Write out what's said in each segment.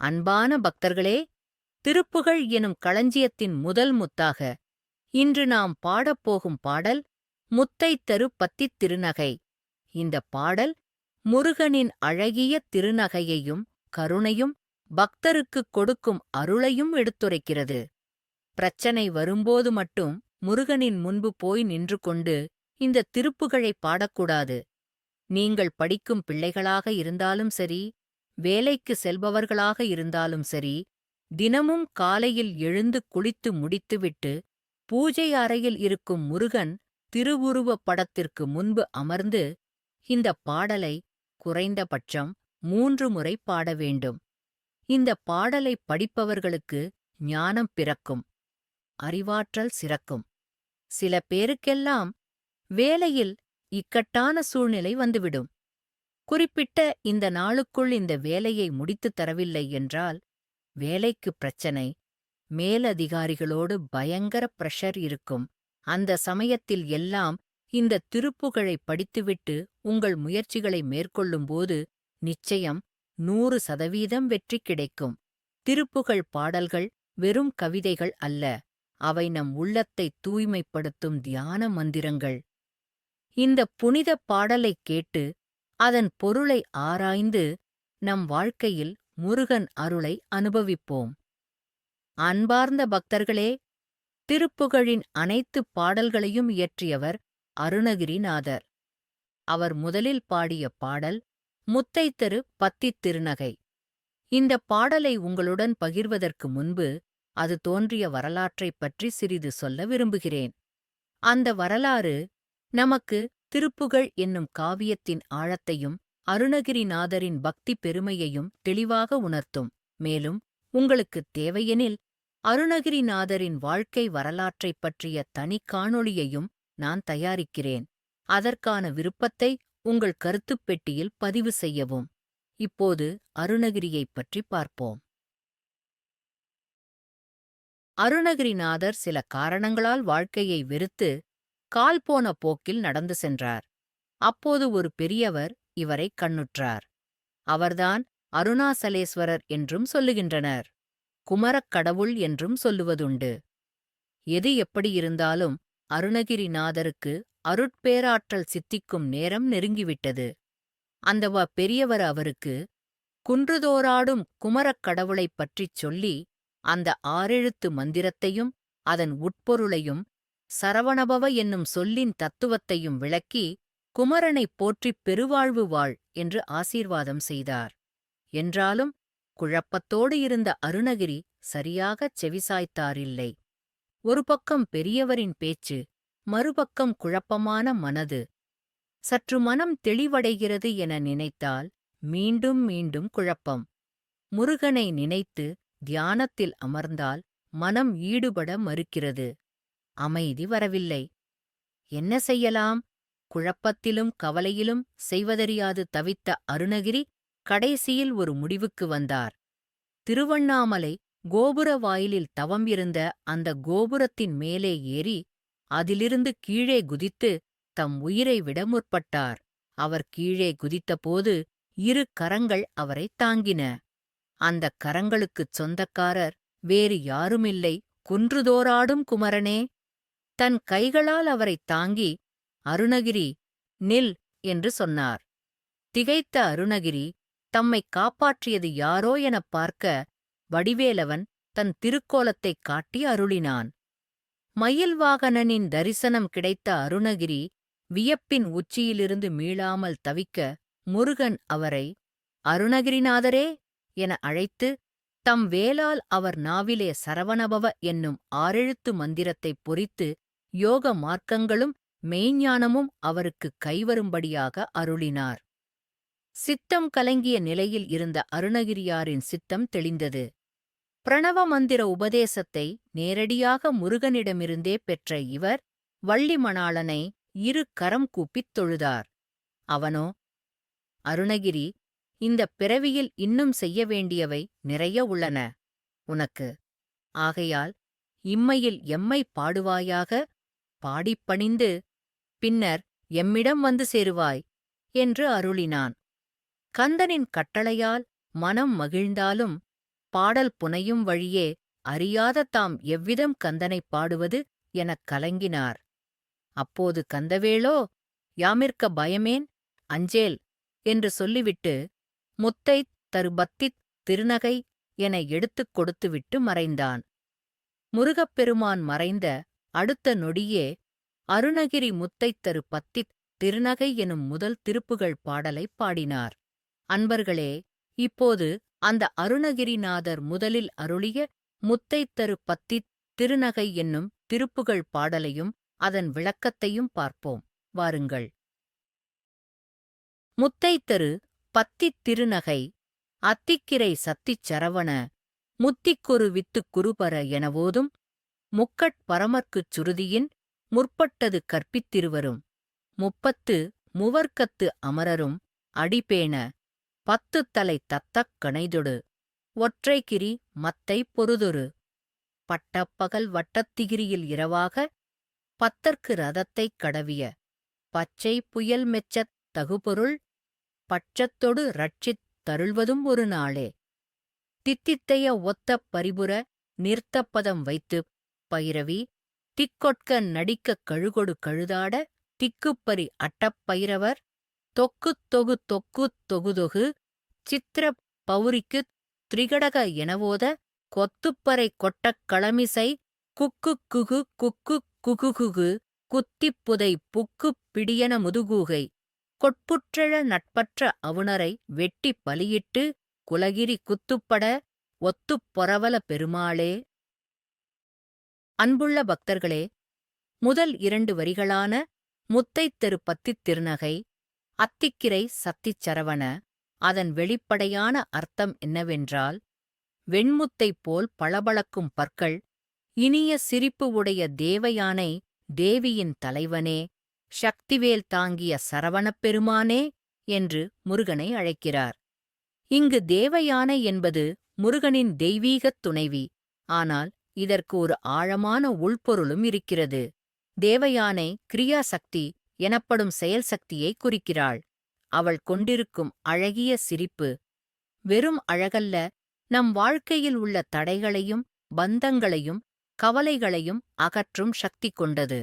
அன்பான பக்தர்களே திருப்புகழ் எனும் களஞ்சியத்தின் முதல் முத்தாக. இன்று நாம் பாடப்போகும் பாடல் முத்தை தரு பத்தித் திருநகை. இந்த பாடல் முருகனின் அழகிய திருநகையையும் கருணையும் பக்தருக்குக் கொடுக்கும் அருளையும் எடுத்துரைக்கிறது. பிரச்சனை வரும்போது மட்டும் முருகனின் முன்பு போய் நின்று கொண்டு இந்த திருப்புகழை பாடக்கூடாது. நீங்கள் படிக்கும் பிள்ளைகளாக இருந்தாலும் சரி வேலைக்கு செல்பவர்களாக இருந்தாலும் சரி தினமும் காலையில் எழுந்து குளித்து முடித்துவிட்டு பூஜை அறையில் இருக்கும் முருகன் திருவுருவப் படத்திற்கு முன்பு அமர்ந்து இந்த பாடலை குறைந்தபட்சம் மூன்று முறை பாட வேண்டும். இந்த பாடலை படிப்பவர்களுக்கு ஞானம் பிறக்கும் அறிவாற்றல் சிறக்கும். சில பேருக்கெல்லாம் வேலையில் இக்கட்டான சூழ்நிலை வந்துவிடும். குறிப்பிட்ட இந்த நாளுக்குள் இந்த வேலையை முடித்துத் தரவில்லை என்றால் வேலைக்கு பிரச்சனை. மேலதிகாரிகளோடு பயங்கர பிரஷர் இருக்கும். அந்த சமயத்தில் எல்லாம் இந்த திருப்புகழை படித்துவிட்டு உங்கள் முயற்சிகளை மேற்கொள்ளும்போது நிச்சயம் நூறு சதவீதம் வெற்றி கிடைக்கும். திருப்புகழ் பாடல்கள் வெறும் கவிதைகள் அல்ல. அவை நம் உள்ளத்தை தூய்மைப்படுத்தும் தியான மந்திரங்கள். இந்த புனித பாடலைக் கேட்டு அதன் பொருளை ஆராய்ந்து நம் வாழ்க்கையில் முருகன் அருளை அனுபவிப்போம். அன்பார்ந்த பக்தர்களே திருப்புகழின் அனைத்து பாடல்களையும் இயற்றியவர் அருணகிரிநாதர். அவர் முதலில் பாடிய பாடல் முத்தைத்தரு பத்தித் திருநகை. இந்த பாடலை உங்களுடன் பகிர்வதற்கு முன்பு அது தோன்றிய வரலாற்றைப் பற்றி சிறிது சொல்ல விரும்புகிறேன். அந்த வரலாறு நமக்கு திருப்புகழ் என்னும் காவியத்தின் ஆழத்தையும் அருணகிரிநாதரின் பக்தி பெருமையையும் தெளிவாக உணர்த்தும். மேலும் உங்களுக்குத் தேவையெனில் அருணகிரிநாதரின் வாழ்க்கை வரலாற்றைப் பற்றிய தனி காணொளியையும் நான் தயாரிக்கிறேன். அதற்கான விருப்பத்தை உங்கள் கருத்துப் பெட்டியில் பதிவு செய்யவும். இப்போது அருணகிரியைப் பற்றி பார்ப்போம். அருணகிரிநாதர் சில காரணங்களால் வாழ்க்கையை வெறுத்து கால் போன போக்கில் நடந்து சென்றார். அப்போது ஒரு பெரியவர் இவரை கண்ணுற்றார். அவர்தான் அருணாசலேஸ்வரர் என்றும் சொல்லுகின்றனர். குமரக் கடவுள் என்றும் சொல்லுவதுண்டு. எது எப்படியிருந்தாலும் அருணகிரிநாதருக்கு அருட்பேராற்றல் சித்திக்கும் நேரம் நெருங்கிவிட்டது. அந்த வ பெரியவர் அவருக்கு குன்றுதோறாடும் குமரக் கடவுளைப் பற்றிச் சொல்லி அந்த ஆறெழுத்து மந்திரத்தையும் அதன் உட்பொருளையும் சரவணபவ என்னும் சொல்லின் தத்துவத்தையும் விளக்கி குமரனைப் போற்றிப் பெருவாழ்வு வாழ் என்று ஆசீர்வாதம் செய்தார். என்றாலும் குழப்பத்தோடு இருந்த அருணகிரி சரியாகச் செவிசாய்த்தாரில்லை. ஒரு பக்கம் பெரியவரின் பேச்சு மறுபக்கம் குழப்பமான மனது. சற்று மனம் தெளிவடைகிறது என நினைத்தால் மீண்டும் மீண்டும் குழப்பம். முருகனை நினைத்து தியானத்தில் அமர்ந்தால் மனம் ஈடுபட மறுக்கிறது. அமைதி வரவில்லை. என்ன செய்யலாம்? குழப்பத்திலும் கவலையிலும் செய்வதறியாது தவித்த அருணகிரி கடைசியில் ஒரு முடிவுக்கு வந்தார். திருவண்ணாமலை கோபுர வாயிலில் தவம் இருந்த அந்த கோபுரத்தின் மேலே ஏறி அதிலிருந்து கீழே குதித்து தம் உயிரை விட முற்பட்டார். அவர் கீழே குதித்தபோது இரு கரங்கள் அவரைத் தாங்கின. அந்தக் கரங்களுக்குச் சொந்தக்காரர் வேறு யாருமில்லை. குன்றுதோறாடும் குமரனே! தன் கைகளால் அவரைத் தாங்கி அருணகிரி நில் என்று சொன்னார். திகைத்த அருணகிரி தம்மைக் காப்பாற்றியது யாரோ எனப் பார்க்க வடிவேலவன் தன் திருக்கோலத்தைக் காட்டி அருளினான். மயில்வாகனனின் தரிசனம் கிடைத்த அருணகிரி வியப்பின் உச்சியிலிருந்து மீளாமல் தவிக்க முருகன் அவரை அருணகிரிநாதரே என அழைத்து தம் வேலால் அவர் நாவிலே சரவணபவ என்னும் ஆறெழுத்து மந்திரத்தைப் பொறித்து யோக மார்க்கங்களும் மெய்ஞானமும் அவருக்குக் கைவரும்படியாக அருளினார். சித்தம் கலங்கிய நிலையில் இருந்த அருணகிரியாரின் சித்தம் தெளிந்தது. பிரணவ மந்திர உபதேசத்தை நேரடியாக முருகனிடமிருந்தே பெற்ற இவர் வள்ளிமணாளனை இரு கரம் கூப்பித் தொழுதார். அவனோ அருணகிரி இந்தப் பிறவியில் இன்னும் செய்ய வேண்டியவை நிறைய உள்ளன. உனக்கு ஆகையால் இம்மையில் எம்மை பாடுவாயாக பாடிப் பணிந்து பின்னர் எம்மிடம் வந்து சேருவாய் என்று அருளினான். கந்தனின் கட்டளையால் மனம் மகிழ்ந்தாலும் பாடல் புனையும் வழியே அறியாத தாம் எவ்விதம் கந்தனைப் பாடுவது எனக் கலங்கினார். அப்போது கந்தவேளோ யாமிற்க பயமேன்? அஞ்சேல் என்று சொல்லிவிட்டு முத்தை தருபத்தித் திருநகை என எடுத்துக் கொடுத்துவிட்டு மறைந்தான். முருகப்பெருமான் மறைந்த அடுத்த நொடியே அருணகிரி முத்தைத் தரு பத்தித் திருநகை எனும் முதல் திருப்புகழ் பாடலைப் பாடினார். அன்பர்களே இப்போது அந்த அருணகிரிநாதர் முதலில் அருளிய முத்தைத் தரு பத்தித் திருநகை என்னும் திருப்புகழ் பாடலையும் அதன் விளக்கத்தையும் பார்ப்போம். வாருங்கள். முத்தைத்தரு பத்தித் திருநகை அத்திக்கிரை சத்திச் சரவண முத்திக்குரு வித்துக் குருபர எனவோதும் முக்கட் பரமர்க்குச் சுருதியின் முற்பட்டது கற்பித்திருவரும். முப்பத்து முவர்க்கத்து அமரரும் அடிபேண பத்து தலை தத்தக் கணைதொடு. ஒற்றைக்கிரி மத்தை பொருதொரு. பட்டப்பகல் வட்டத்திகிரியில் இரவாக பத்தர்க்கு ரதத்தைக் கடவிய. பச்சை புயல் மெச்சத் தகுபொருள் பட்சத்தொடு ரட்சித் தருள்வதும் ஒரு நாளே. தித்தித்தைய ஒத்த பரிபுர நிறுத்தப்பதம் வைத்துப் பைரவி திக்கொட்க நடிக்கக் கழுகொடு கழுதாட திக்குப்பரி அட்டப்பைரவர் தொக்குத் தொகு தொக்குத் தொகுதொகு சித்திர பௌரிக்குத் திரிகடக எனவோத கொத்துப்பறை கொட்டக் களமிசை குக்கு குகு குக்கு குகுகுகு குத்திப்புதை புக்குப் பிடியன முதுகூகை கொட்புற்றெழ நட்பற்ற அவுணரை வெட்டிப் பலியிட்டு குலகிரி குத்துப்பட ஒத்துப் பொறவல பெருமாளே. அன்புள்ள பக்தர்களே முதல் இரண்டு வரிகளான முத்தைத் தெரு பத்தித் திருநகை அத்திக்கிரை சத்திச் சரவண அதன் வெளிப்படையான அர்த்தம் என்னவென்றால் வெண்முத்தைப் போல் பளபளக்கும் பற்கள் இனிய சிரிப்பு உடைய தேவயானை தேவியின் தலைவனே சக்திவேல் தாங்கிய சரவணப் பெருமானே என்று முருகனை அழைக்கிறார். இங்கு தேவயானை என்பது முருகனின் தெய்வீகத் துணைவி ஆனால் இதற்கு ஒரு ஆழமான உள்பொருளும் இருக்கிறது. தேவயானை கிரியாசக்தி எனப்படும் செயல் சக்தியை குறிக்கிறாள். அவள் கொண்டிருக்கும் அழகிய சிரிப்பு. வெறும் அழகல்ல நம் வாழ்க்கையில் உள்ள தடைகளையும் பந்தங்களையும் கவலைகளையும் அகற்றும் சக்தி கொண்டது.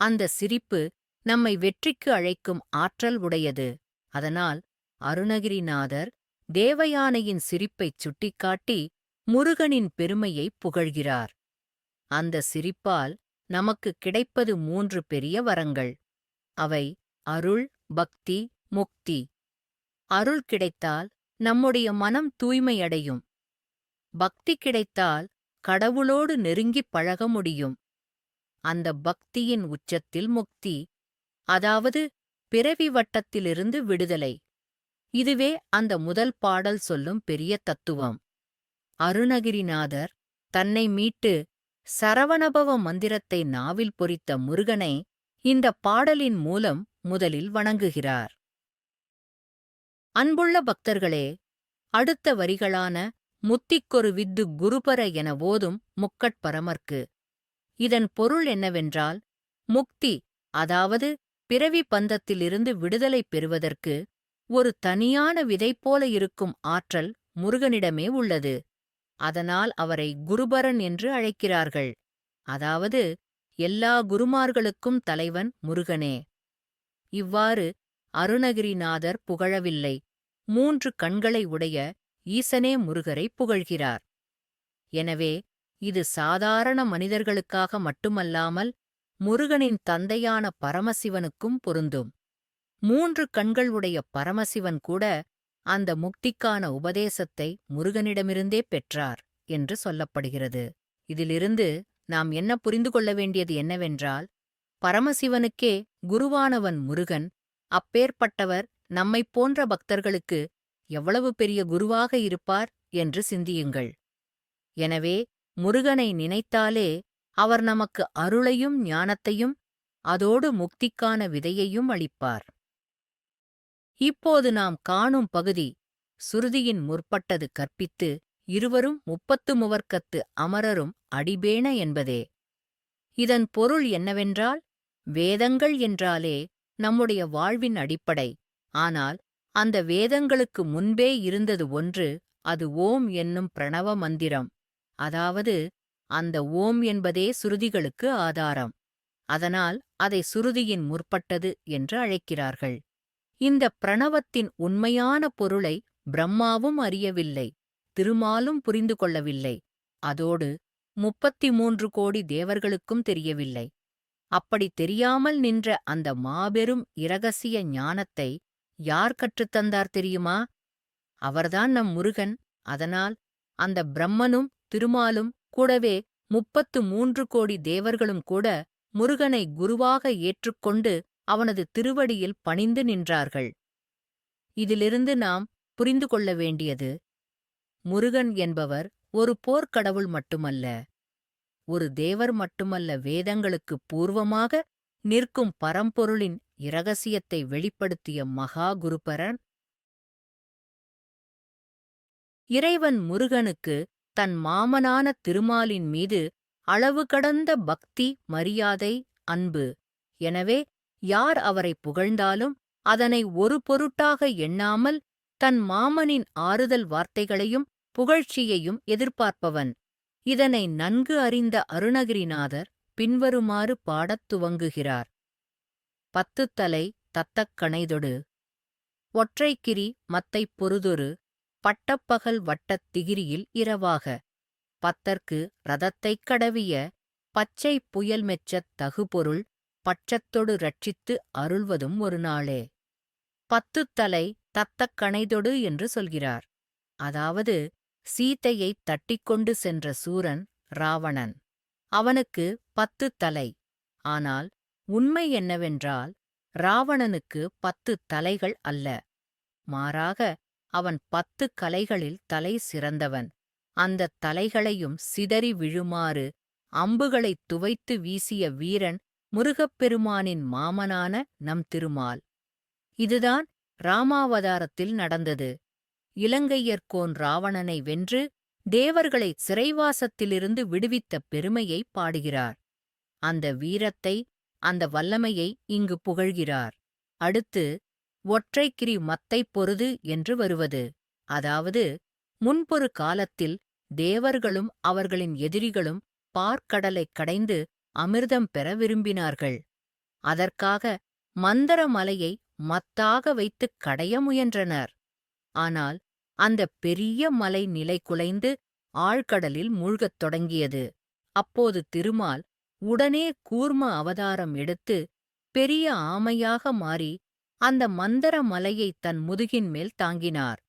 அந்த சிரிப்பு நம்மை வெற்றிக்கு அழைக்கும் ஆற்றல் உடையது. அதனால் அருணகிரிநாதர் தேவயானையின் சிரிப்பைச் சுட்டிக்காட்டி முருகனின் பெருமையைப் புகழ்கிறார். அந்த சிரிப்பால் நமக்கு கிடைப்பது மூன்று பெரிய வரங்கள். அவை அருள் பக்தி முக்தி. அருள் கிடைத்தால் நம்முடைய மனம் தூய்மையடையும். பக்தி கிடைத்தால் கடவுளோடு நெருங்கிப் பழக முடியும். அந்த பக்தியின் உச்சத்தில் முக்தி அதாவது பிறவி வட்டத்திலிருந்து விடுதலை. இதுவே அந்த முதல் பாடல் சொல்லும் பெரிய தத்துவம். அருணகிரிநாதர் தன்னை மீட்டு சரவணபவ மந்திரத்தை நாவில் பொறித்த முருகனை இந்த பாடலின் மூலம் முதலில் வணங்குகிறார். அன்புள்ள பக்தர்களே அடுத்த வரிகளான முத்திக்கொரு வித்து குருபர என ஓதும் முக்கட்பரமர்க்கு இதன் பொருள் என்னவென்றால் முக்தி அதாவது பிறவி பந்தத்திலிருந்து விடுதலை பெறுவதற்கு ஒரு தனியான விதை போல இருக்கும் ஆற்றல் முருகனிடமே உள்ளது. அதனால் அவரை குருபரன் என்று அழைக்கிறார்கள். அதாவது எல்லா குருமார்களுக்கும் தலைவன் முருகனே. இவ்வாறு அருணகிரிநாதர் புகழவில்லை. மூன்று கண்களை உடைய ஈசனே முருகரை புகழ்கிறார். எனவே இது சாதாரண மனிதர்களுக்காக மட்டுமல்லாமல் முருகனின் தந்தையான பரமசிவனுக்கும் பொருந்தும். மூன்று கண்கள் உடைய பரமசிவன் கூட அந்த முக்திக்கான உபதேசத்தை முருகனிடமிருந்தே பெற்றார் என்று சொல்லப்படுகிறது. இதிலிருந்து நாம் என்ன புரிந்து கொள்ள வேண்டியது என்னவென்றால் பரமசிவனுக்கே குருவானவன் முருகன் அப்பேற்பட்டவர் நம்மைப் போன்ற பக்தர்களுக்கு எவ்வளவு பெரிய குருவாக இருப்பார் என்று சிந்தியுங்கள். எனவே முருகனை நினைத்தாலே அவர் நமக்கு அருளையும் ஞானத்தையும் அதோடு முக்திக்கான விதையையும் அளிப்பார். இப்போது நாம் காணும் பகுதி சுருதியின் முற்பட்டது கற்பித்து இருவரும் முப்பத்து முவர்க்கத்து அமரரும் அடிபேண என்பதே. இதன் பொருள் என்னவென்றால் வேதங்கள் என்றாலே நம்முடைய வாழ்வின் அடிப்படை. ஆனால் அந்த வேதங்களுக்கு முன்பே இருந்தது ஒன்று அது ஓம் என்னும் பிரணவ மந்திரம். அதாவது அந்த ஓம் என்பதே சுருதிகளுக்கு ஆதாரம். அதனால் அதை சுருதியின் முற்பட்டது என்று அழைக்கிறார்கள். இந்த பிரணவத்தின் உண்மையான பொருளை பிரம்மாவும் அறியவில்லை திருமாலும் புரிந்து கொள்ளவில்லை. அதோடு முப்பத்தி மூன்று கோடி தேவர்களுக்கும் தெரியவில்லை. அப்படி தெரியாமல் நின்ற அந்த மாபெரும் இரகசிய ஞானத்தை யார் கற்றுத்தந்தார் தெரியுமா? அவர்தான் நம் முருகன். அதனால் அந்த பிரம்மனும் திருமாலும் கூடவே முப்பத்து மூன்று கோடி தேவர்களும் கூட முருகனை குருவாக ஏற்றுக்கொண்டு அவனது திருவடியில் பணிந்து நின்றார்கள். இதிலிருந்து நாம் புரிந்து கொள்ள வேண்டியது முருகன் என்பவர் ஒரு போர்க்கடவுள் மட்டுமல்ல ஒரு தேவர் மட்டுமல்ல வேதங்களுக்குப் பூர்வமாக நிற்கும் பரம்பொருளின் இரகசியத்தை வெளிப்படுத்திய மகா குருபரன். இறைவன் முருகனுக்கு தன் மாமனான திருமாலின் மீது அளவு கடந்த பக்தி மரியாதை அன்பு. எனவே யார் அவரை புகழ்ந்தாலும் அதனை ஒரு பொருட்டாக எண்ணாமல் தன் மாமனின் ஆறுதல் வார்த்தைகளையும் புகழ்ச்சியையும் எதிர்பார்ப்பவன். இதனை நன்கு அறிந்த அருணகிரிநாதர் பின்வருமாறு பாடத் துவங்குகிறார். பத்துத்தலை தத்தக்கணைதொடு. ஒற்றைக்கிரி மத்தைப் பொருதொரு பட்டப்பகல் வட்டத் திகிரியில் இரவாக. பத்தர்க்கு ரதத்தைக் கடவிய பச்சை புயல் மெச்சத் தகுபொருள் பட்சத்தொடு ரட்சித்து அருள்வதும் ஒரு நாளே. பத்துத்தலை தத்தக்கணைதொடு என்று சொல்கிறார். அதாவது சீதையைத் தட்டிக்கொண்டு சென்ற சூரன் ராவணன். அவனுக்கு பத்து தலை. ஆனால் உண்மை என்னவென்றால் ராவணனுக்கு பத்து தலைகள் அல்ல. மாறாக அவன் பத்து கலைகளில் தலை சிறந்தவன். அந்தத் தலைகளையும் சிதறி விழுமாறு அம்புகளைத் துவைத்து வீசிய வீரன் முருகப்பெருமானின் மாமனான நம் திருமால். இதுதான் ராமாவதாரத்தில் நடந்தது. இலங்கையர்கோன் ராவணனை வென்று தேவர்களை சிறைவாசத்திலிருந்து விடுவித்த பெருமையை பாடுகிறார். அந்த வீரத்தை அந்த வல்லமையை இங்கு புகழ்கிறார். அடுத்து ஒற்றைக்கிரி மத்தைப் பொருது என்று வருவது. அதாவது முன்பொரு காலத்தில் தேவர்களும் அவர்களின் எதிரிகளும் பார்க்கடலைக் கடைந்து அமிர்தம் பெற விரும்பினார்கள். அதற்காக மந்தர மலையை மத்தாக வைத்துக் கடைய முயன்றனர். ஆனால் அந்த பெரிய மலை நிலை குலைந்து ஆழ்கடலில் மூழ்கத் தொடங்கியது. அப்போது திருமால் உடனே கூர்ம அவதாரம் எடுத்து பெரிய ஆமையாக மாறி அந்த மந்தர மலையை தன் முதுகின் மேல் தாங்கினார்.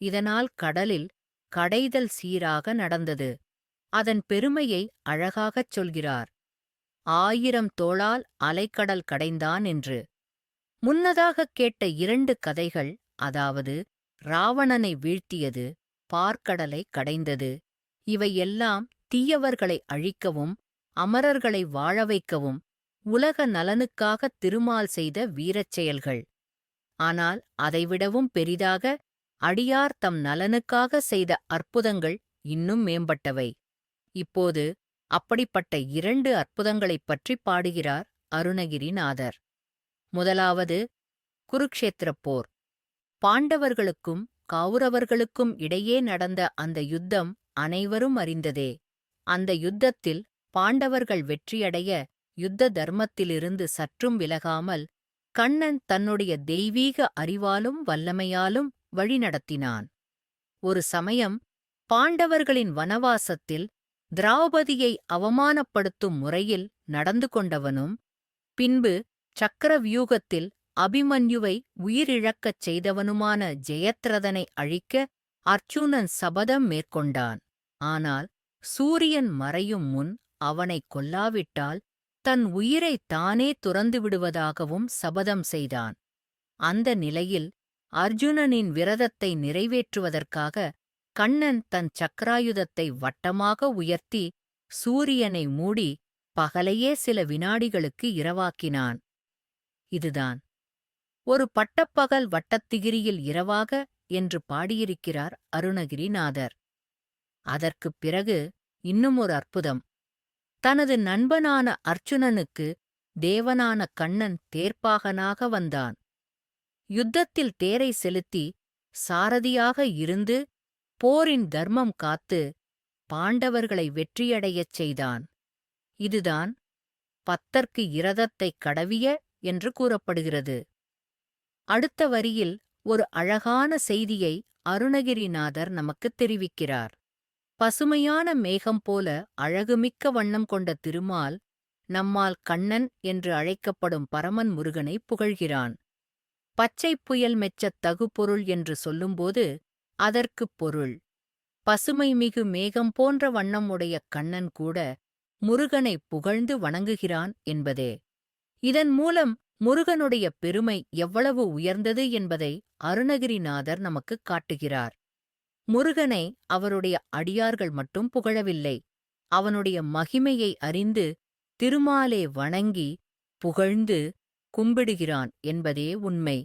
இதனால் கடலில் கடைதல் சீராக நடந்தது. அதன் பெருமையை அழகாகச் சொல்கிறார். ஆயிரம் தோளால் அலைக்கடல் கடைந்தான் என்று. முன்னதாகக் கேட்ட இரண்டு கதைகள் அதாவது ராவணனை வீழ்த்தியது பார்க்கடலை கடைந்தது இவையெல்லாம் தீயவர்களை அழிக்கவும் அமரர்களை வாழ வைக்கவும் உலக நலனுக்காக திருமால் செய்த வீரச் செயல்கள். ஆனால் அதைவிடவும் பெரிதாக அடியார் தம் நலனுக்காக செய்த அற்புதங்கள் இன்னும் மேம்பட்டவை. இப்போது அப்படிப்பட்ட இரண்டு அற்புதங்களைப் பற்றி பாடுகிறார் அருணகிரிநாதர். முதலாவது குருக்ஷேத்திரப் போர். பாண்டவர்களுக்கும் கௌரவர்களுக்கும் இடையே நடந்த அந்த யுத்தம் அனைவரும் அறிந்ததே. அந்த யுத்தத்தில் பாண்டவர்கள் வெற்றியடைய யுத்த தர்மத்திலிருந்து சற்றும் விலகாமல் கண்ணன் தன்னுடைய தெய்வீக அறிவாலும் வல்லமையாலும் வழிநடத்தினான். ஒரு சமயம் பாண்டவர்களின் வனவாசத்தில் திராபதியை அவமானப்படுத்தும் முறையில் நடந்து கொண்டவனும் பின்பு சக்கரவியூகத்தில் அபிமன்யுவை உயிரிழக்கச் செய்தவனுமான ஜெயத்ரதனை அழிக்க அர்ச்சுனன் சபதம் மேற்கொண்டான். ஆனால் சூரியன் மறையும் முன் அவனைக் கொல்லாவிட்டால் தன் உயிரைத் தானே துறந்து விடுவதாகவும் சபதம் செய்தான். அந்த நிலையில் அர்ஜுனனின் விரதத்தை நிறைவேற்றுவதற்காக கண்ணன் தன் சக்கராயுதத்தை வட்டமாக உயர்த்தி சூரியனை மூடி பகலையே சில வினாடிகளுக்கு இரவாக்கினான். இதுதான். ஒரு பட்டப்பகல் வட்டத்திகிரியில் இரவாக என்று பாடியிருக்கிறார் அருணகிரிநாதர். அதற்குப் பிறகு இன்னும் ஒரு அற்புதம். தனது நண்பனான அர்ச்சுனனுக்கு தேவனான கண்ணன் தேர்ப்பாகனாக வந்தான். யுத்தத்தில் தேரை செலுத்தி சாரதியாக இருந்து போரின் தர்மம் காத்து பாண்டவர்களை வெற்றியடையச் செய்தான். இதுதான் பத்தர்க்கு இரதத்தைக் கடவிய என்று கூறப்படுகிறது. அடுத்த வரியில் ஒரு அழகான செய்தியை அருணகிரிநாதர் நமக்குத் தெரிவிக்கிறார். பசுமையான மேகம் போல அழகுமிக்க வண்ணம் கொண்ட திருமால் நம்மால் கண்ணன் என்று அழைக்கப்படும் பரமன் முருகனை புகழ்கிறான். பச்சைப் புயல் மெச்சத் தகுபொருள் என்று சொல்லும்போது அதற்குப் பொருள். பசுமை மிகு மேகம் போன்ற வண்ணம் உடைய கண்ணன் கூட முருகனை புகழ்ந்து வணங்குகிறான் என்பதே. இதன் மூலம் முருகனுடைய பெருமை எவ்வளவு உயர்ந்தது என்பதை அருணகிரிநாதர் நமக்குக் காட்டுகிறார். முருகனை அவருடைய அடியார்கள் மட்டும் புகழவில்லை. அவனுடைய மகிமையை அறிந்து திருமாலே வணங்கி புகழ்ந்து கும்பிடுகிறான் என்பதே உண்மை.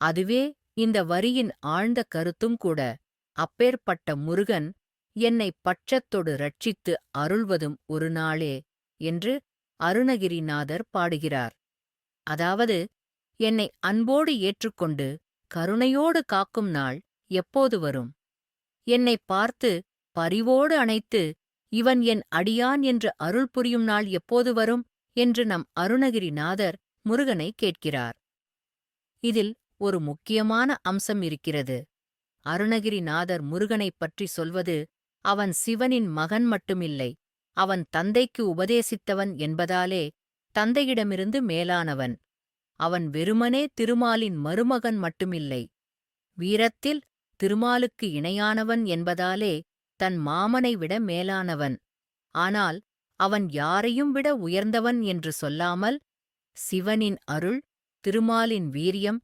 அதுவே இந்த வரியின் ஆழ்ந்த கருத்தும் கூட அப்பேற்பட்ட முருகன் என்னை பட்சத்தொடு ரட்சித்து அருள்வதும் ஒரு நாளே என்று அருணகிரிநாதர் பாடுகிறார். அதாவது என்னை அன்போடு ஏற்றுக்கொண்டு கருணையோடு காக்கும் நாள் எப்போது வரும்? என்னை பார்த்து பரிவோடு அணைத்து இவன் என் அடியான் என்று அருள் புரியும் நாள் எப்போது வரும்? என்று நம் அருணகிரிநாதர் முருகனை கேட்கிறார். இதில் ஒரு முக்கியமான அம்சம் இருக்கிறது. அருணகிரிநாதர் முருகனைப் பற்றி சொல்வது அவன் சிவனின் மகன் மட்டுமில்லை அவன் தந்தைக்கு உபதேசித்தவன் என்பதாலே தந்தையிடமிருந்து மேலானவன். அவன் வெறுமனே திருமாலின் மருமகன் மட்டுமில்லை வீரத்தில் திருமாலுக்கு இணையானவன் என்பதாலே தன் மாமனை விட மேலானவன். ஆனால் அவன் யாரையும் விட உயர்ந்தவன் என்று சொல்லாமல் சிவனின் அருள் திருமாலின் வீரியம்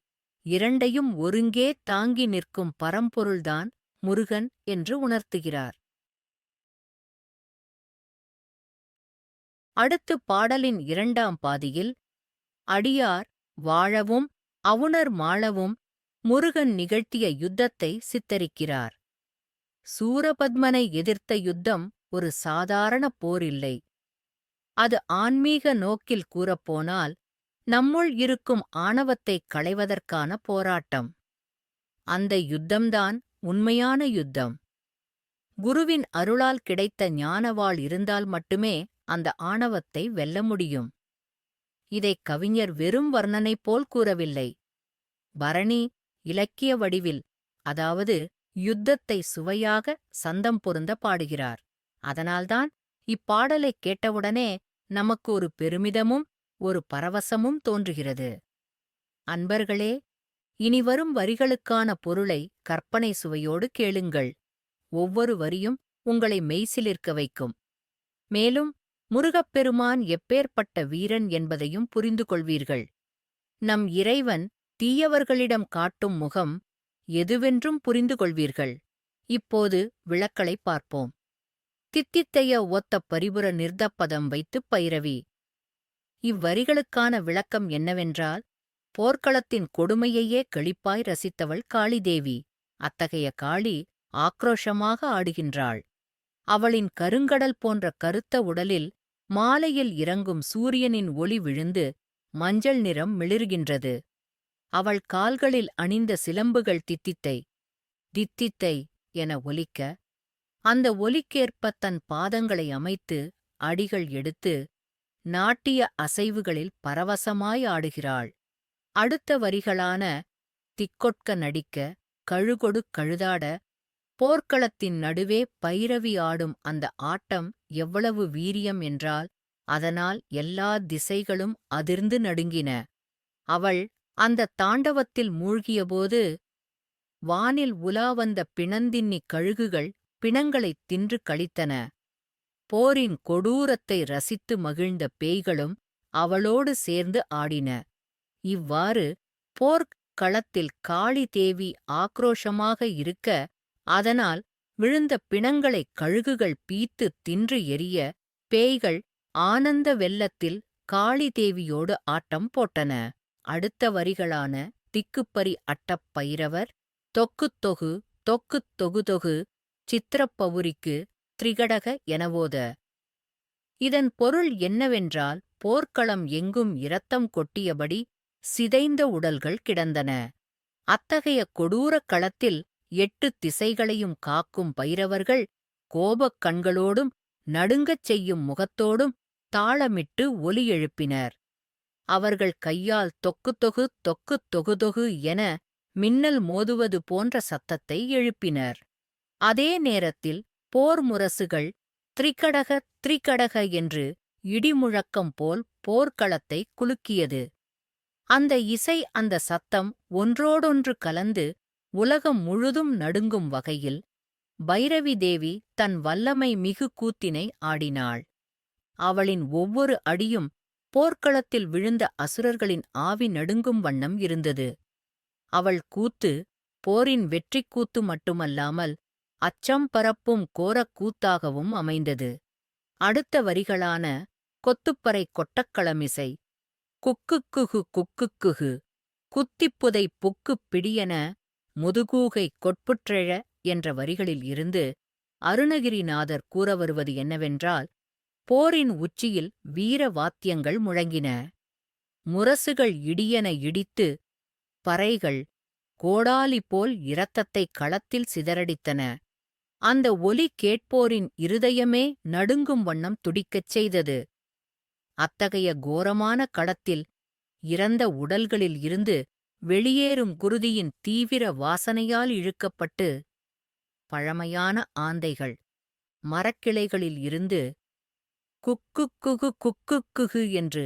இரண்டையும் ஒருங்கே தாங்கி நிற்கும் பரம்பொருள்தான் முருகன் என்று உணர்த்துகிறார். அடுத்து பாடலின் இரண்டாம் பாதியில் அடியார் வாழவும் அவுணர் மாளவும் முருகன் நிகழ்த்திய யுத்தத்தை சித்தரிக்கிறார். சூரபத்மனை எதிர்த்த யுத்தம் ஒரு சாதாரண போர் இல்லை. அது ஆன்மீக நோக்கில் கூறப்போனால் நம்முள் இருக்கும் ஆணவத்தைக் களைவதற்கான போராட்டம். அந்த யுத்தம்தான் உண்மையான யுத்தம். குருவின் அருளால் கிடைத்த ஞானவாள் இருந்தால் மட்டுமே அந்த ஆணவத்தை வெல்ல முடியும். இதை கவிஞர் வெறும் வர்ணனை போல் கூறவில்லை. பரணி இலக்கிய வடிவில் அதாவது யுத்தத்தை சுவையாக சந்தம் பொருந்த பாடுகிறார். அதனால்தான் இப்பாடலைக் கேட்டவுடனே நமக்கு ஒரு பெருமிதமும் ஒரு பரவசமும் தோன்றுகிறது. அன்பர்களே இனிவரும் வரிகளுக்கான பொருளை கற்பனை சுவையோடு கேளுங்கள். ஒவ்வொரு வரியும் உங்களை மெய்சிலிருக்க வைக்கும். மேலும் முருகப்பெருமான் எப்பேற்பட்ட வீரன் என்பதையும் புரிந்து கொள்வீர்கள். நம் இறைவன் தீயவர்களிடம் காட்டும் முகம் எதுவென்றும் புரிந்து கொள்வீர்கள். இப்போது விளக்களைப் பார்ப்போம். தித்தித்தைய ஒத்த பரிபுர நிர்தப்பதம் வைத்துப் பைரவி. இவ்வரிகளுக்கான விளக்கம் என்னவென்றால் போர்க்களத்தின் கொடுமையையே களிப்பாய் ரசித்தவள் காளிதேவி. அத்தகைய காளி ஆக்ரோஷமாக ஆடுகின்றாள். அவளின் கருங்கடல் போன்ற கருத்த உடலில் மாலையில் இறங்கும் சூரியனின் ஒளி விழுந்து மஞ்சள் நிறம் மிளிர்கின்றது. அவள் கால்களில் அணிந்த சிலம்புகள் தித்தித்தை தித்தித்தை என ஒலிக்க அந்த ஒலிக்கேற்ப தன் பாதங்களை அமைத்து அடிகள் எடுத்து நாட்டிய அசைவுகளில் பரவசமாய் ஆடுகிறாள். அடுத்த வரிகளான திக்கொட்க நடிக்க கழுகொடு கழுதாட போர்க்களத்தின் நடுவே பைரவி ஆடும் அந்த ஆட்டம் எவ்வளவு வீரியம் என்றால் அதனால் எல்லா திசைகளும் அதிர்ந்து நடுங்கின. அவள் அந்த தாண்டவத்தில் மூழ்கியபோது வானில் உலா வந்த பிணந்தின்னிக் கழுகுகள் பிணங்களைத் தின்று கழித்தன. போரின் கொடூரத்தை ரசித்து மகிழ்ந்த பேய்களும் அவளோடு சேர்ந்து ஆடின. இவ்வாறு போர்க் களத்தில் காளி தேவி ஆக்ரோஷமாக இருக்க அதனால் விழுந்த பிணங்களைக் கழுகுகள் பீத்து தின்று எரிய பேய்கள் ஆனந்த வெள்ளத்தில் காளி தேவியோடு ஆட்டம் போட்டன. அடுத்த வரிகளான திக்குப்பரி அட்டப் பைரவர் தொக்குத் தொகு தொக்குத் தொகுதொகு சித்திரப்பவுரிக்கு திரிகடக எனவோத. இதன் பொருள் என்னவென்றால் போர்க்களம் எங்கும் இரத்தம் கொட்டியபடி சிதைந்த உடல்கள் கிடந்தன. அத்தகைய கொடூரக் களத்தில் எட்டு திசைகளையும் காக்கும் பைரவர்கள் கோபக் கண்களோடும் நடுங்கச் செய்யும் முகத்தோடும் தாளமிட்டு ஒலி எழுப்பினர். அவர்கள் கையால் தொக்குத்தொகு தொக்குத் தொகுதொகு என மின்னல் மோதுவது போன்ற சத்தத்தை எழுப்பினர். அதே நேரத்தில் போர் முரசுகள் த்ரிகடக த்ரிகடக என்று இடிமுழக்கம் போல் போர்க்களத்தை குலுக்கியது. அந்த இசை அந்த சத்தம் ஒன்றோடொன்று கலந்து உலகம் முழுதும் நடுங்கும் வகையில் பைரவி தேவி தன் வல்லமை மிகு கூத்தினை ஆடினாள். அவளின் ஒவ்வொரு அடியும் போர்க்களத்தில் விழுந்த அசுரர்களின் ஆவி நடுங்கும் வண்ணம் இருந்தது. அவள் கூத்து போரின் வெற்றிக் கூத்து மட்டுமல்லாமல் அச்சம் பரப்பும் கோரக் கூத்தாகவும் அமைந்தது. அடுத்த வரிகளான கொத்துப்பறை கொட்டக்களமிசை குக்குக்குகு குக்குக்குகு குத்திப்புதை புக்குப் பிடியென முதுகூகை கொட்புற்றெழ என்ற வரிகளில் இருந்து அருணகிரிநாதர் கூற வருவது என்னவென்றால் போரின் உச்சியில் வீர வாத்தியங்கள் முழங்கின. முரசுகள் இடியென இடித்து பறைகள் கோடாலி போல் இரத்தத்தைக் களத்தில் சிதறடித்தன. அந்த ஒலி கேட்போரின் இருதயமே நடுங்கும் வண்ணம் துடிக்கச் செய்தது. அத்தகைய கோரமான களத்தில் இறந்த உடல்களில் இருந்து வெளியேறும் குருதியின் தீவிர வாசனையால் இழுக்கப்பட்டு பழமையான ஆந்தைகள் மரக்கிளைகளில் இருந்து குக்குக்குகு குக்குக்குகு என்று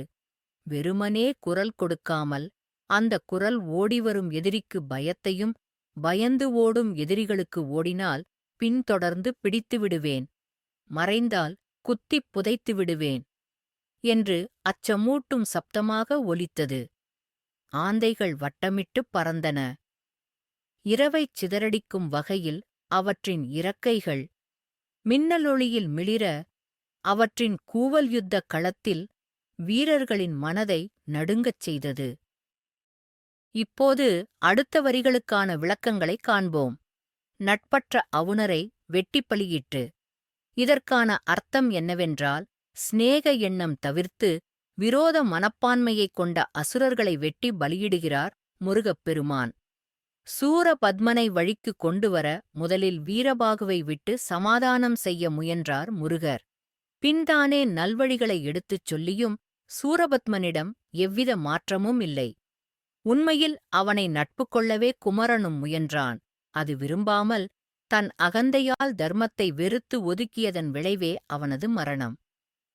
வெறுமனே குரல் கொடுக்காமல் அந்த குரல் ஓடிவரும் எதிரிக்கு பயத்தையும் பயந்து ஓடும் எதிரிகளுக்கு ஓடினால் பின்தொடர்ந்து பிடித்து விடுவேன். மறைந்தால் குத்திப் புதைத்து விடுவேன். என்று அச்சமூட்டும் சப்தமாக ஒலித்தது. ஆந்தைகள் வட்டமிட்டுப் பறந்தன. இரவைச் சிதறடிக்கும் வகையில் அவற்றின் இறக்கைகள் மின்னலொளியில் மிளிர அவற்றின் கூவல் யுத்தக் களத்தில் வீரர்களின் மனதை நடுங்கச் செய்தது. இப்போது அடுத்த வரிகளுக்கான விளக்கங்களைக் காண்போம். நட்பற்ற அவுணரை வெட்டிப் பலியிட்டு இதற்கான அர்த்தம் என்னவென்றால் சிநேக எண்ணம் தவிர்த்து விரோத மனப்பான்மையைக் கொண்ட அசுரர்களை வெட்டி பலியிடுகிறார் முருகப்பெருமான். சூரபத்மனை வழிக்கு கொண்டுவர முதலில் வீரபாகுவை விட்டு சமாதானம் செய்ய முயன்றார் முருகர். பின்தானே நல்வழிகளை எடுத்துச் சொல்லியும் சூரபத்மனிடம் எவ்வித மாற்றமும் இல்லை. உண்மையில் அவனை நட்பு கொள்ளவே குமரனும் முயன்றான். அது விரும்பாமல் தன் அகந்தையால் தர்மத்தை வெறுத்து ஒதுக்கியதன் விளைவே அவனது மரணம்.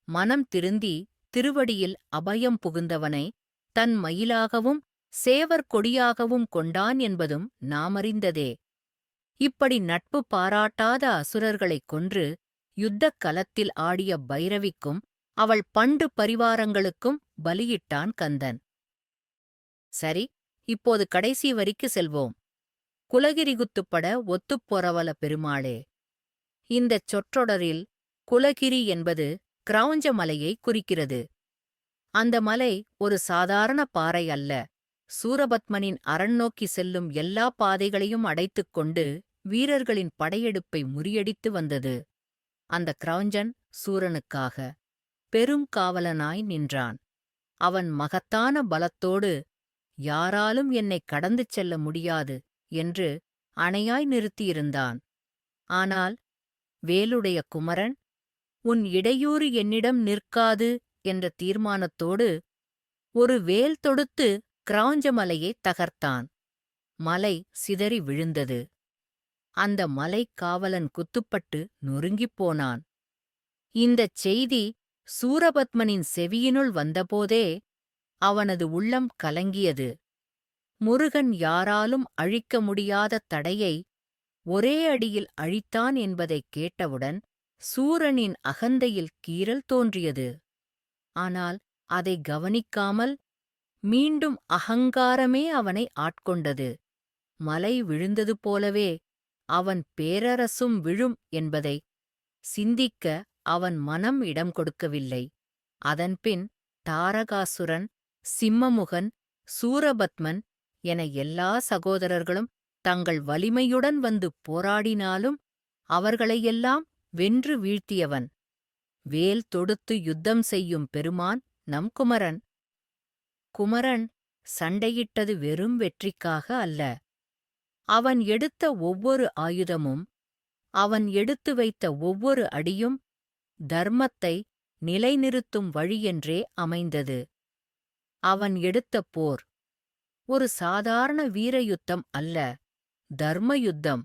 மனம் திருந்தி திருவடியில் அபயம் புகுந்தவனை தன் மயிலாகவும் சேவர் கொடியாகவும் கொண்டான் என்பதும் நாமறிந்ததே இப்படி நட்பு பாராட்டாத அசுரர்களைக் கொன்று யுத்தக் கலத்தில் ஆடிய பைரவிக்கும் அவள் பண்டு பரிவாரங்களுக்கும் பலியிட்டான் கந்தன். சரி இப்போது கடைசி வரிக்கு செல்வோம். குலகிரிகுத்துப்பட ஒத்துப் பொறவல பெருமாளே. இந்தச் சொற்றொடரில் குலகிரி என்பது கிரௌஞ்ச மலையை குறிக்கிறது. அந்த மலை ஒரு சாதாரண பாறை அல்ல. சூரபத்மனின் அரண் நோக்கி செல்லும் எல்லா பாதைகளையும் அடைத்துக் கொண்டு வீரர்களின் படையெடுப்பை முறியடித்து வந்தது. அந்த கிரௌஞ்சன் சூரனுக்காக பெரும் காவலனாய் நின்றான். அவன் மகத்தான பலத்தோடு யாராலும் என்னைக் கடந்து செல்ல முடியாது. என்று அணையாய் நிறுத்தியிருந்தான். ஆனால் வேலுடைய குமரன் உன் இடையூறு என்னிடம் நிற்காது என்ற தீர்மானத்தோடு ஒரு வேல் தொடுத்து கிராஞ்சமலையை தகர்த்தான். மலை சிதறி விழுந்தது. அந்த மலைக் காவலன் குத்துப்பட்டு நொறுங்கிப் போனான். இந்தச் செய்தி சூரபத்மனின் செவியினுள் வந்தபோதே அவனது உள்ளம் கலங்கியது. முருகன் யாராலும் அழிக்க முடியாத தடையை ஒரே அடியில் அழித்தான் என்பதைக் கேட்டவுடன் சூரனின் அகந்தையில் கீறல் தோன்றியது. ஆனால் அதை கவனிக்காமல் மீண்டும் அகங்காரமே அவனை ஆட்கொண்டது. மலை விழுந்தது போலவே அவன் பேரரசும் விழும் என்பதை சிந்திக்க அவன் மனம் இடம் கொடுக்கவில்லை. அதன்பின் தாரகாசுரன் சிம்மமுகன் சூரபத்மன் என எல்லா சகோதரர்களும் தங்கள் வலிமையுடன் வந்து போராடினாலும் அவர்களையெல்லாம் வென்று வீழ்த்தியவன். வேல் தொடுத்து யுத்தம் செய்யும் பெருமான் நம் குமரன். குமரன் சண்டையிட்டது வெறும் வெற்றிக்காக அல்ல. அவன் எடுத்த ஒவ்வொரு ஆயுதமும் அவன் எடுத்து வைத்த ஒவ்வொரு அடியும் தர்மத்தை நிலைநிறுத்தும் வழியென்றே அமைந்தது. அவன் எடுத்த போர் ஒரு சாதாரண வீர யுத்தம் அல்ல தர்ம யுத்தம்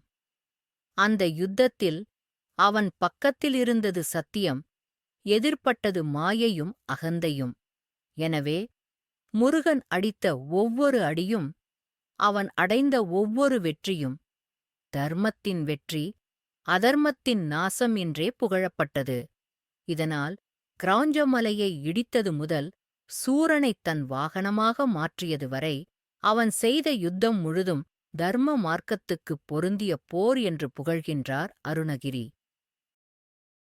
அந்த யுத்தத்தில் அவன் பக்கத்தில் இருந்தது சத்தியம் எதிர்ப்பட்டது மாயையும் அகந்தையும். எனவே முருகன் அடித்த ஒவ்வொரு அடியும் அவன் அடைந்த ஒவ்வொரு வெற்றியும் தர்மத்தின் வெற்றி அதர்மத்தின் நாசம் என்றே புகழப்பட்டது. இதனால் கிராஞ்சமலையை இடித்தது முதல் சூரனைத் தன் வாகனமாக மாற்றியது வரை அவன் செய்த யுத்தம் முழுதும் தர்ம மார்க்கத்துக்குப் பொருந்திய போர் என்று புகழ்கின்றார் அருணகிரி.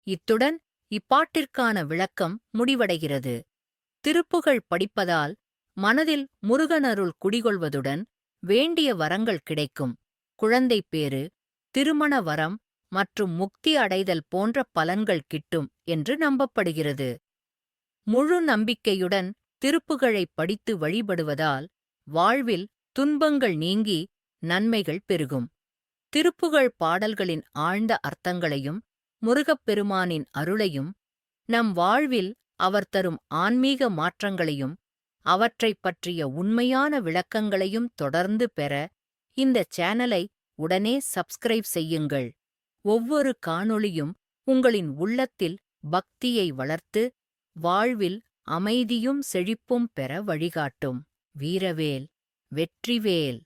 இத்துடன் இப்பாட்டிற்கான விளக்கம் முடிவடைகிறது. திருப்புகழ் படிப்பதால் மனதில் முருகனருள் குடிகொள்வதுடன் வேண்டிய வரங்கள் கிடைக்கும். குழந்தைப் பேறு திருமண வரம் மற்றும் முக்தி அடைதல் போன்ற பலன்கள் கிட்டும் என்று நம்பப்படுகிறது. முழு நம்பிக்கையுடன் திருப்புகழைப் படித்து வழிபடுவதால் வாழ்வில் துன்பங்கள் நீங்கி நன்மைகள் பெருகும். திருப்புகழ் பாடல்களின் ஆழ்ந்த அர்த்தங்களையும் முருகப்பெருமானின் அருளையும் நம் வாழ்வில் அவர் தரும் ஆன்மீக மாற்றங்களையும் அவற்றைப் பற்றிய உண்மையான விளக்கங்களையும் தொடர்ந்து பெற இந்த சேனலை உடனே சப்ஸ்கிரைப் செய்யுங்கள். ஒவ்வொரு காணொளியும் உங்களின் உள்ளத்தில் பக்தியை வளர்த்து வாழ்வில் அமைதியும் செழிப்பும் பெற வழிகாட்டும். வீரவேல் வெற்றிவேல்.